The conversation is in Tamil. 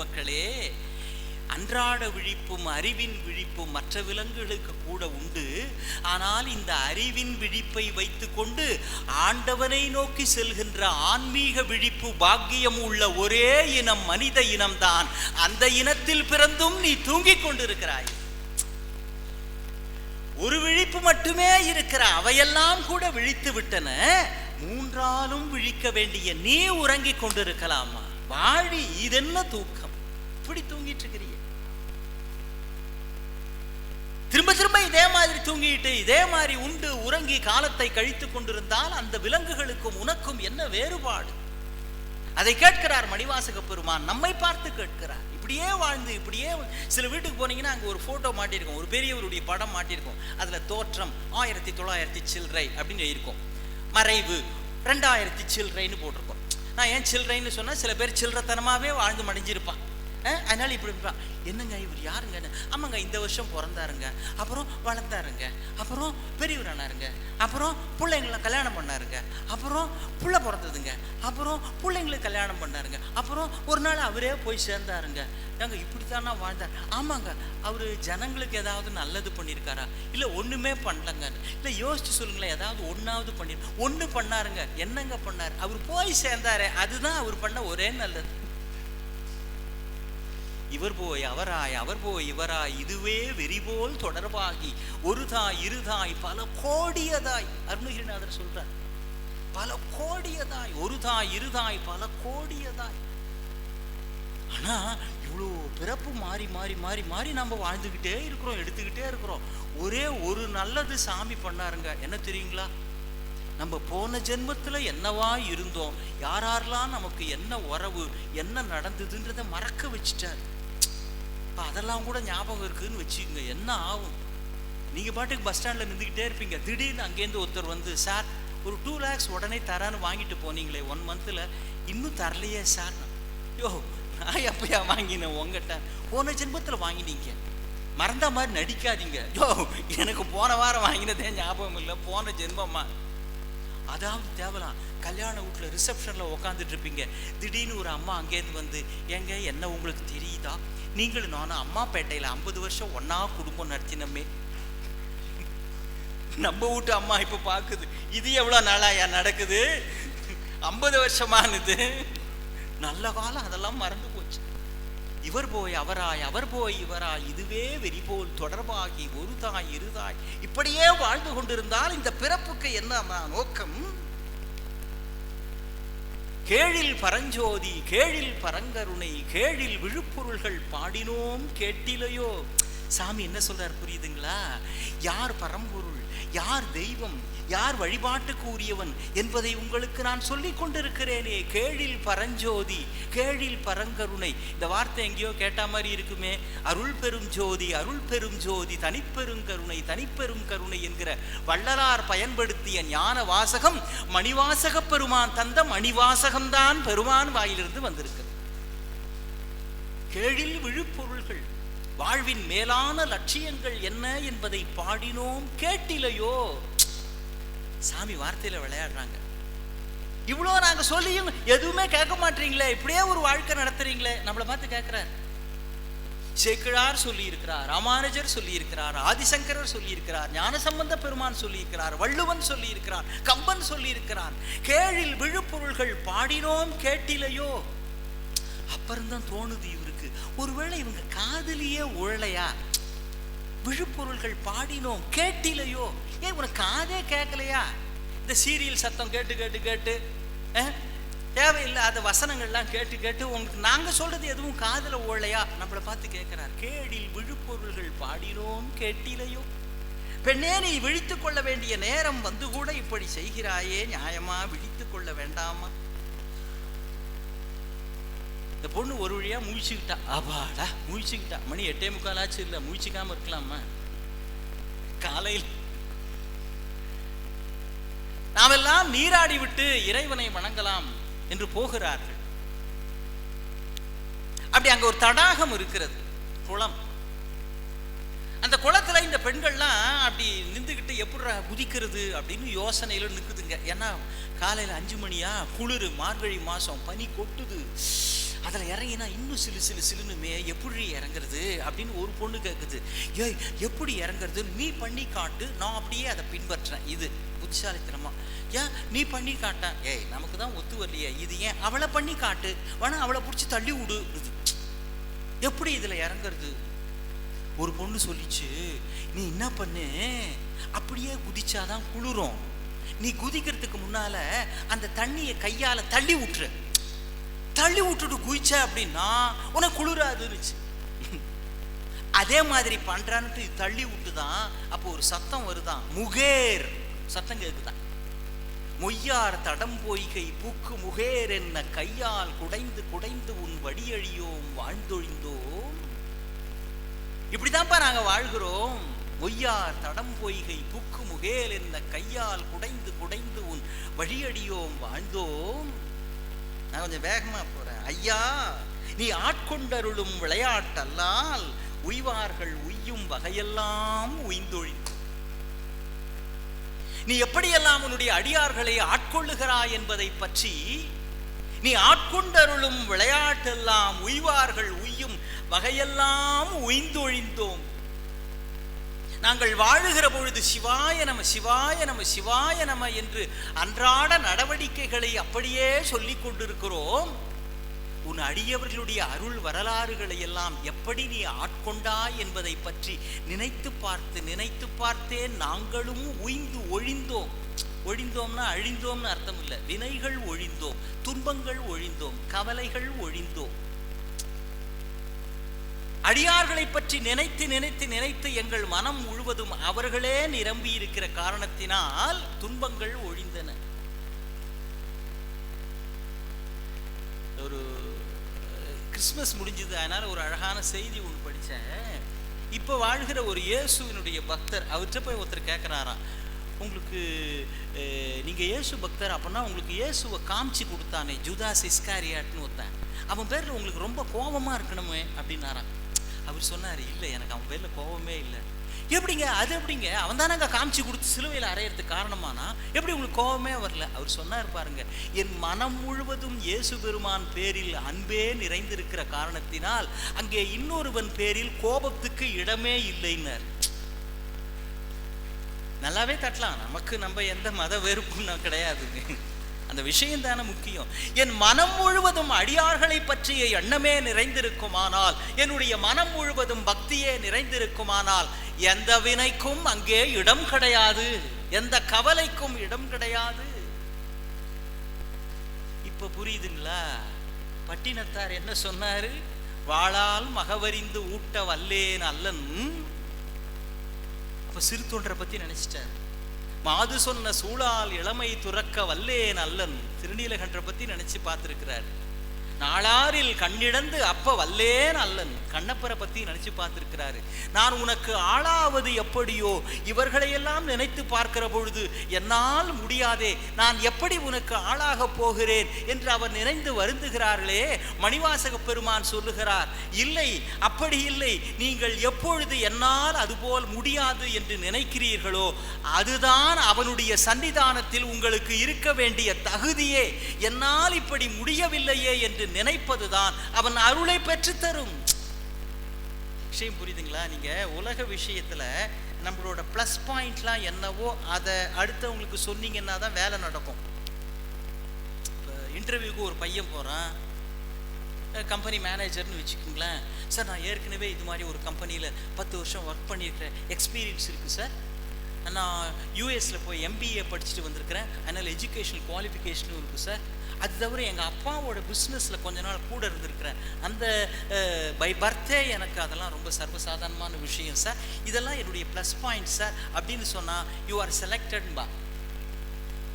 பெருமக்களே அன்றாட விழிப்பும் அறிவின் விழிப்பும் மற்ற விலங்குகளுக்கு கூட உண்டு. ஆனால் இந்த அறிவின் விழிப்பை வைத்துக்கொண்டு ஆண்டவனை நோக்கி செல்கின்ற ஆன்மீக விழிப்பு பாக்கியம் உள்ள ஒரே இனம் மனித இனம்தான். அந்த இனத்தில் பிறந்தும் நீ தூங்கிக் கொண்டிருக்கிறாய். ஒரு விழிப்பு மட்டுமே இருக்கிற அவையெல்லாம் கூட விழித்து விட்டன. மூன்றாலும் விழிக்க வேண்டிய நீ உறங்கிக் கொண்டிருக்கலாமா? வாழி இதென்ன தூக்கம்? இப்படி தூங்கிட்டு இருக்கிறீங்க. திரும்ப திரும்ப இதே மாதிரி தூங்கிட்டு இதே மாதிரி உண்டு உறங்கி காலத்தை கழித்து கொண்டிருந்தால் அந்த விலங்குகளுக்கும் உனக்கும் என்ன வேறுபாடு? அதை கேட்கிறார் மணிவாசக பெருமான். நம்மை பார்த்து கேட்கிறார். இப்படியே வாழ்ந்து இப்படியே சில வீட்டுக்கு போனீங்கன்னா அங்கே ஒரு ஃபோட்டோ மாட்டியிருக்கும். ஒரு பெரியவருடைய படம் மாட்டியிருக்கோம். அதில் தோற்றம் ஆயிரத்தி தொள்ளாயிரத்தி சில்லறை அப்படின்னு இருக்கும். மறைவு ரெண்டாயிரத்தி சில்லறைன்னு போட்டிருக்கோம். நான் ஏன் சில்லறைன்னு சொன்னால் சில பேர் சில்லறத்தனமாகவே வாழ்ந்து மடிஞ்சிருப்பான் அதனால இப்படி என்னங்க இவர் யாருங்க? ஆமாங்க இந்த வருஷம் பிறந்தாருங்க. அப்புறம் வளர்ந்தாருங்க அப்புறம் பெரியவரானாருங்க. அப்புறம் பிள்ளைங்களை கல்யாணம் பண்ணாருங்க. அப்புறம் புள்ள பிறந்ததுங்க. அப்புறம் பிள்ளைங்களுக்கு கல்யாணம் பண்ணாருங்க. அப்புறம் ஒரு நாள் அவரே போய் சேர்ந்தாருங்க. ஏங்க இப்படித்தானா வாழ்ந்தார்? ஆமாங்க அவர் ஜனங்களுக்கு ஏதாவது நல்லது பண்ணியிருக்காரா? இல்லை ஒன்றுமே பண்ணலங்க. இல்லை யோசிச்சு சொல்லுங்களேன் ஏதாவது ஒன்றாவது பண்ணி ஒன்று பண்ணாருங்க. என்னங்க பண்ணார்? அவர் போய் சேர்ந்தாரே அதுதான் அவர் பண்ண ஒரே நல்லது. இவர் போய் அவராய் அவர் போய் இவராய் இதுவே வெறிபோல் தொடர்பாகி ஒரு தாய் இருதாய் பல கோடியதாய். அருணகிரிநாதர் சொல்றார் பல கோடியதாய் ஒரு தாய் இருதாய் பல கோடியதாய். ஆனா இவ்வளோ பிறப்பு மாறி மாறி மாறி மாறி நம்ம வாழ்ந்துக்கிட்டே இருக்கிறோம் எடுத்துக்கிட்டே இருக்கிறோம். ஒரே ஒரு நல்லது சாமி பண்ணாருங்க. என்ன தெரியுங்களா? நம்ம போன ஜென்மத்தில் என்னவா இருந்தோம்? யார் யாரெல்லாம் நமக்கு என்ன உறவு என்ன நடந்ததுன்றதை மறக்க வச்சுட்டார். அப்போ அதெல்லாம் கூட ஞாபகம் இருக்குதுன்னு வச்சுக்கோங்க. என்ன ஆகும்? நீங்கள் பாட்டுக்கு பஸ் ஸ்டாண்டில் நின்றுக்கிட்டே இருப்பீங்க. திடீர்னு அங்கேருந்து ஒருத்தர் வந்து சார் ஒரு டூ லேக்ஸ் உடனே தரான்னு வாங்கிட்டு போனீங்களே ஒன் மந்தில் இன்னும் தரலையே சார். யோ நான் எப்பயா வாங்கினேன் உங்ககிட்ட? போன ஜென்மத்தில் வாங்கினீங்க. மறந்த மாதிரி நடிக்காதீங்க. யோ எனக்கு போன வாரம் வாங்கினதே ஞாபகம் இல்லை. போன ஜென்மமா? அதாவது தேவலாம் கல்யாண வீட்டில் ரிசப்ஷனில் உட்காந்துட்டு இருப்பீங்க. திடீர்னு ஒரு அம்மா அங்கேருந்து வந்து ஏங்க என்ன உங்களுக்கு தெரியுதா? நீங்களும் நானும் அம்மாப்பேட்டையில் ஐம்பது வருஷம் ஒன்றா குடும்பம் நடத்தினமே. நம்ம வீட்டு அம்மா இப்போ பார்க்குது இது எவ்வளோ நாளாயா நடக்குது? ஐம்பது வருஷமானது. நல்ல காலம் அதெல்லாம் மறந்து இவர் போய் அவராய் அவர் போய் இவராய் இதுவே வெறி போல் தொடர்பாகி ஒரு தாய் இருதாய் இப்படியே வாழ்ந்து கொண்டிருந்தால் இந்த பிறப்புக்கு என்ன நோக்கம்? கேழில் பரஞ்சோதி கேழில் பரங்கருணை கேழில் விழுப்பொருள்கள் பாடினோம் கேட்டிலையோ. சாமி என்ன சொல்றார் புரியுதுங்களா? யார் பரம்பொருள் யார் தெய்வம் யார் வழிபாட்டுக்கு உரியவன் என்பதை உங்களுக்கு நான் சொல்லிக் கொண்டிருக்கிறேனே. கேழில் பரஞ்சோதி கேழில் பரங்கருணை. இந்த வார்த்தை எங்கேயோ கேட்ட மாதிரி இருக்குமே. அருள் பெரும் ஜோதி அருள் பெரும் ஜோதி தனிப்பெருங்கருணை தனிப்பெரும் கருணை என்கிற வள்ளலார் பயன்படுத்திய ஞான வாசகம் மணிவாசக பெருமான் தந்த மணிவாசகம்தான் பெருமான் வாயிலிருந்து வந்திருக்கிறது. கேழில் விழுப்பொருள்கள் வாழ்வின் மேலான லட்சியங்கள் என்ன என்பதை பாடினோம் கேட்டிலையோ? சாமி வார்த்தையில விளையாடுறாங்க. இவ்வளோ நாங்க சொல்லியும் எதுவுமே கேட்க மாட்டீங்களே இப்படியே ஒரு வாழ்க்கை நடத்துறீங்களே நம்மளை பார்த்து கேட்கிறார். சேக்கிழார் சொல்லி இருக்கிறார் ராமானுஜர் சொல்லி இருக்கிறார் ஆதிசங்கரர் சொல்லி இருக்கிறார் ஞானசம்பந்த பெருமான் சொல்லி இருக்கிறார் வள்ளுவன் சொல்லி இருக்கிறார் கம்பன் சொல்லியிருக்கிறார். கேழில் விழுப்பொருள்கள் பாடினோம் கேட்டிலையோ. அப்புறம்தான் தோணுது இவருக்கு. ஒருவேளை இவங்க காதலியே உழலையா? விழுப்பொருள்கள் பாடினோம் கேட்டிலையோ? ஏன் உனக்கு காதே கேட்கலையா? இந்த சீரியல் சத்தம் கேட்டு கேட்டு கேட்டு அஹ், தேவையில்லாத வசனங்கள்லாம் கேட்டு கேட்டு உங்களுக்கு நாங்க சொல்றது எதுவும் காதுல ஓடலையா? நம்மளை பார்த்து கேட்கிறார். கேடில் விழுப்பொருள்கள் பாடினோம் கேட்டிலையோ? பெண்ணே நீ விழித்து கொள்ள வேண்டிய நேரம் வந்து கூட இப்படி செய்கிறாயே? நியாயமா? விழித்து கொள்ள வேண்டாமா? இந்த பொண்ணு ஒரு வழியா முழிச்சுக்கிட்டா. அப்பாடா முழிச்சுக்கிட்டா. மணி எட்டே முக்கால் ஆச்சு இல்லை முழிச்சுக்காம இருக்கலாமா? காலையில் நாமெல்லாம் நீராடி விட்டு இறைவனை வணங்கலாம் என்று போகிறார்கள். அப்படி அங்க ஒரு தடாகம் இருக்கிறது குளம். அந்த குளத்துல இந்த பெண்கள்லாம் அப்படி நின்றுக்கிட்டு எப்படி குதிக்கிறது அப்படின்னு யோசனையில நிற்குதுங்க ஏன்னா காலையில அஞ்சு மணியா குளிர் மார்கழி மாசம் பனி கொட்டுது. அதில் இறங்கினா இன்னும் சிலு சிலு சிலுனுமே எப்படி இறங்குறது அப்படின்னு ஒரு பொண்ணு கேட்குது ஏய் எப்படி இறங்குறது நீ பண்ணி காட்டு நான் அப்படியே அதை பின்பற்றுறேன் இது புத்திசாலித்தனமாக ஏன் நீ பண்ணி காட்டேன் ஏய் நமக்கு தான் ஒத்து வரலையே. இது ஏன் அவளை பண்ணி காட்டு? வேணா அவளை பிடிச்சி தள்ளி விடுது எப்படி இதில் இறங்குறது? ஒரு பொண்ணு சொல்லிச்சு நீ என்ன பண்ணு? அப்படியே குதிச்சாதான் குளிரும். நீ குதிக்கிறதுக்கு முன்னால அந்த தண்ணியை கையால தள்ளி விட்டுரு. தள்ளி விட்டுட்டு குதிச்ச அப்படின்னா உனக்கு குளிராதுன்னுச்சு. அதே மாதிரி பண்றான்ட்டு தள்ளி விட்டுதான் அப்போ ஒரு சத்தம் வருதான். முகேர். சத்தம் கேக்குதான். மொய்யார் தடம் பொய்கை பூக்கு முகேர் என்ன கையால் குடைந்து குடைந்து உன் வடியழியோம் வாழ்ந்தொழிந்தோம். இப்படிதான்ப்பா நாங்க வாழ்கிறோம். மொய்யார் தடம் பொய்கை புக்கு முகேல் என்ன கையால் குடைந்து குடைந்து உன் வழியடியோம் வாழ்ந்தோம். நான் கொஞ்சம் வேகமா போறேன். ஐயா நீ ஆட்கொண்டருளும் விளையாட்டல்லால் உய்வார்கள் உய்யும் வகையெல்லாம் உய்ந்தொழிந்து நீ எப்படியெல்லாம் உன்னுடைய அடியார்களை ஆட்கொள்ளுகிறாய் என்பதை பற்றி நீ ஆட்கொண்டருளும் விளையாட்டெல்லாம் உய்வார்கள் உய்யும் வகையெல்லாம் உய்ந்தொழிந்தோம். நாங்கள் வாழுகிற பொழுது சிவாய நம சிவாய நம சிவாய நம என்று அன்றாட நடவடிக்கைகளை அப்படியே சொல்லிக் கொண்டிருக்கிறோம். உன் அடியவர்களுடைய அருள் வரலாறுகளை எல்லாம் எப்படி நீ ஆட்கொண்டாய் என்பதை பற்றி நினைத்து பார்த்து நினைத்து பார்த்தே நாங்களும் உய்ந்து ஒழிந்தோம். ஒழிந்தோம்னா அழிந்தோம்னு அர்த்தம் இல்லை. வினைகள் ஒழிந்தோம். துன்பங்கள் ஒழிந்தோம். கவலைகள் ஒழிந்தோம். அடியார்களை பற்றி நினைத்து நினைத்து நினைத்து எங்கள் மனம் முழுவதும் அவர்களே நிரம்பி இருக்கிற காரணத்தினால் துன்பங்கள் ஒழிந்தன ஒரு அஹ், கிறிஸ்மஸ் முடிஞ்சது அதனால் ஒரு அழகான செய்தி ஒன்று படித்தேன் இப்போ வாழ்கிற ஒரு இயேசுவினுடைய பக்தர் அவர்கிட்ட போய் ஒருத்தர் கேட்குறாராம் உங்களுக்கு நீங்கள் இயேசு பக்தர் அப்படின்னா உங்களுக்கு இயேசுவை காமிச்சு கொடுத்தானே ஜுதாஸ் இஸ்காரியாட்னு ஒருத்தன். அவன் பேரில் உங்களுக்கு ரொம்ப கோபமாக இருக்கணுமே அப்படின்னாரான் அவர் சொன்னார் இல்லை எனக்கு அவன் பேரில் கோபமே இல்லை. எப்படிங்க அது எப்படிங்க? அவன் தானங்க காமிச்சு கொடுத்து சிலுவையில் அறையிறதுக்கு காரணமானா எப்படி உங்களுக்கு கோபமே வரல? அவர் சொன்னார் பாருங்க என் மனம் முழுவதும் இயேசு பெருமான் பேரில் அன்பே நிறைந்திருக்கிற காரணத்தினால் அங்கே இன்னொருவன் பேரில் கோபத்துக்கு இடமே இல்லைன்னார். நல்லாவே தட்டலாம். நமக்கு நம்ம எந்த மத வெறுப்பும் கிடையாதுங்க. அந்த விஷயம் தானே முக்கியம். என் மனம் முழுவதும் அடியார்களை பற்றிய எண்ணமே நிறைந்திருக்குமானால் என்னுடைய மனம் முழுவதும் பக்தியே நிறைந்திருக்குமானால் எந்த வினைக்கும் அங்கே இடம் கிடையாது. எந்த கவலைக்கும் இடம் கிடையாது. இப்ப புரியுதுங்களா? பட்டினத்தார் என்ன சொன்னாரு? வாளால் மகவறிந்து ஊட்ட வல்லேன் அல்லன். அப்ப சிறு தொண்டரை பத்தி நினைச்சிட்டாரு. மாது சொன்ன சூழால் இளமை துறக்க வல்லேன் அல்லன் திருநீலகன்ற பத்தி நினைச்சு பார்த்திருக்கிறார். நாளாரில் கண்ணிழந்து அப்ப வல்லேன் அல்லன் கண்ணப்பரை பத்தி நினைச்சு பார்த்திருக்கிறாரு. நான் உனக்கு ஆளாவது எப்படியோ? இவர்களையெல்லாம் நினைத்து பார்க்கிற பொழுது என்னால் முடியாதே. நான் எப்படி உனக்கு ஆளாக போகிறேன்? என்று அவர் நினைந்து வருந்துகிறார்களே. மணிவாசக பெருமான் சொல்லுகிறார் இல்லை அப்படி இல்லை. நீங்கள் எப்பொழுது என்னால் அதுபோல் முடியாது என்று நினைக்கிறீர்களோ அதுதான் அவனுடைய சன்னிதானத்தில் உங்களுக்கு இருக்க வேண்டிய தகுதியே. என்னால் இப்படி முடியவில்லையே என்று நினைப்பதுதான் அவன் அருளை பெற்று தரும் விஷயம் புரியுதுங்களா? நீங்க உலக விஷயத்துல நம்மளோட ப்ளஸ் பாயிண்ட்லாம் என்னவோ அதை அடுத்தவங்களுக்கு சொன்னீங்கன்னா தான் வேலை நடக்கும். இப்போ இன்டர்வியூக்கு ஒரு பையன் போகிறான் கம்பெனி மேனேஜர்னு வச்சுக்கோங்களேன். சார் நான் ஏற்கனவே இது மாதிரி ஒரு கம்பெனியில் பத்து வருஷம் ஒர்க் பண்ணியிருக்கிறேன். எக்ஸ்பீரியன்ஸ் இருக்குது சார் நான் யூஎஸில் போய் எம்பிஏ படிச்சுட்டு வந்திருக்கிறேன். அதனால் எஜுகேஷனல் குவாலிஃபிகேஷனும் இருக்குது சார் அது தவிர எங்கள் அப்பாவோட பிஸ்னஸில் கொஞ்ச நாள் கூட இருந்திருக்கிறேன். அந்த பை பர்த்டே எனக்கு அதெல்லாம் ரொம்ப சர்வசாதாரணமான விஷயம் சார் இதெல்லாம் என்னுடைய ப்ளஸ் பாயிண்ட் சார் அப்படின்னு சொன்னால் யூ ஆர் செலக்டட்பா